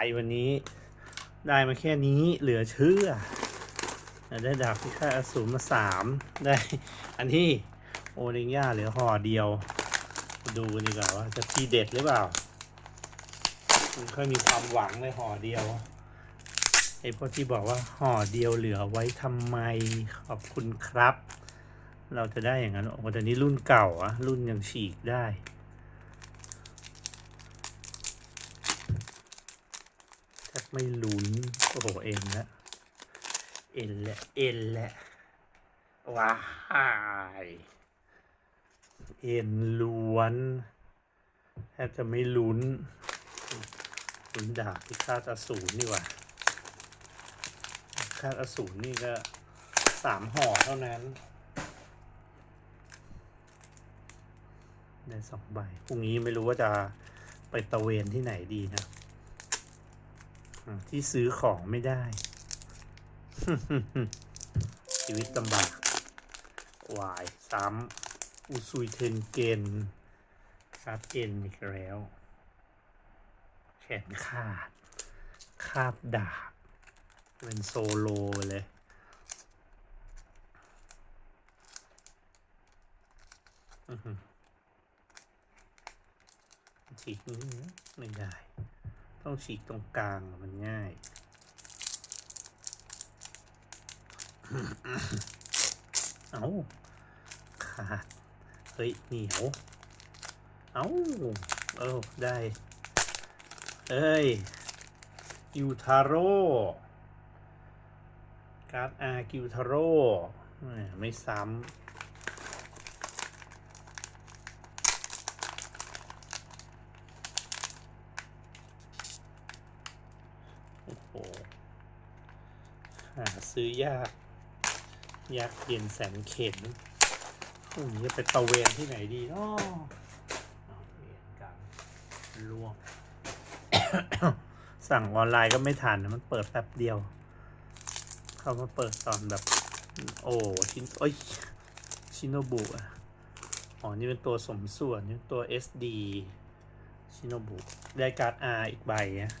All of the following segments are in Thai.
ายวันนี้ ได้มาแค่นี้เหลือเชื่อ ได้ดาบพิฆาตอสูรมาสามได้ อันที่โอนิงย่าเหลือห่อเดียว ดูดีกว่าว่าจะทีเด็ดหรือเปล่ามันค่อยมีความหวังเลยห่อเดียวไอ้พวกที่บอกว่าห่อเดียวเหลือไว้ทำไมขอบคุณครับ เราจะได้อย่างนั้นโอ้แต่นี้รุ่นเก่าอะรุ่นยังฉีกได้ แทบ ไม่ลุ้น โอ้โห เอ็นละเอ็นละเอ็นละว้ายเอ็นล้วนแทบจะไม่ลุ้นลุ้นดาบพิฆาตอสูรนี่ว่าพิฆาตอสูรนี่ก็สามห่อเท่านั้น ได้สองใบพรุ่งนี้ไม่รู้ว่าจะไปตะเวนที่ไหนดีนะ ที่ซื้อของไม่ได้ ชีวิตลำบากวายซ้ำอุซุยเทนเกนคาบเอ็นอีกแล้ว แขนขาด คาบดาบ เป็นโซโลเลย อือหือฉีกนี้นะไม่ได้ ต้องฉีกตรงกลางมันง่าย เอาขาด เฮ้ยเหนียว เอาเออได้ เอ้ยกิวทาโร่ การ์ดอากิวทาโร่ ไม่ซ้ำ โอ้โหหาซื้อยาก ยากเย็นแสนเข็นพรุ่งนี้จะไปตะเวนที่ไหนดีเนาะเอาเวียนกันล่วง สั่งออนไลน์ก็ไม่ทันนะมันเปิดแป๊บเดียว เขามาเปิดตอนแบบ โอ้ชินโอ้ยชินโนบุอะอ๋อ นี่เป็นตัวสมส่วน นี่เป็นตัว SD ชินโนบุ ได้การ์ด R อีกใบนะ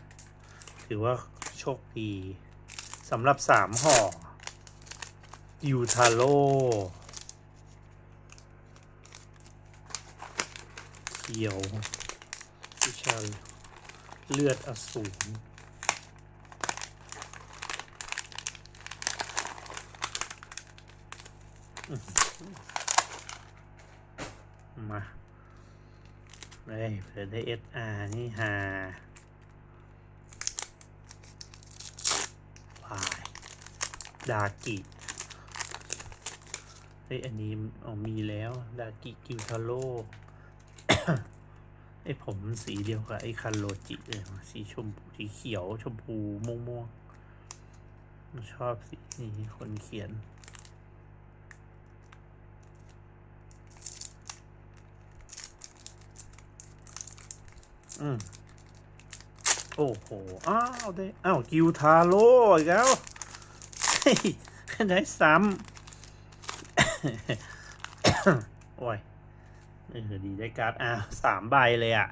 ถือว่า โชคดีสำหรับสามห่อยูทาโร่เขียววิชาเลือดอสูรมาเฮ้ยเผื่อได้เอสอาร์นี่ฮา พาย ดากิเฮ้ยอันนี้อ๋อมีแล้ว ดากิกิวทาโร่ไอผมสีเดียวกับไอคันโรจิเลยสีชมพูสีเขียวชมพูม่วงม่วงๆชอบสีนี้คนเขียน อืมโอ้โห อ้าวได้อ้าว กิวทาโร่อีกแล้ว ได้ซ้ำ โอ้ยเออดีได้การ์ดอะสามใบเลยอะ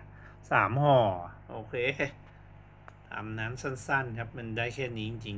สามห่อ โอเคทำนั้นสั้นๆ ครับ มันได้แค่นี้จริง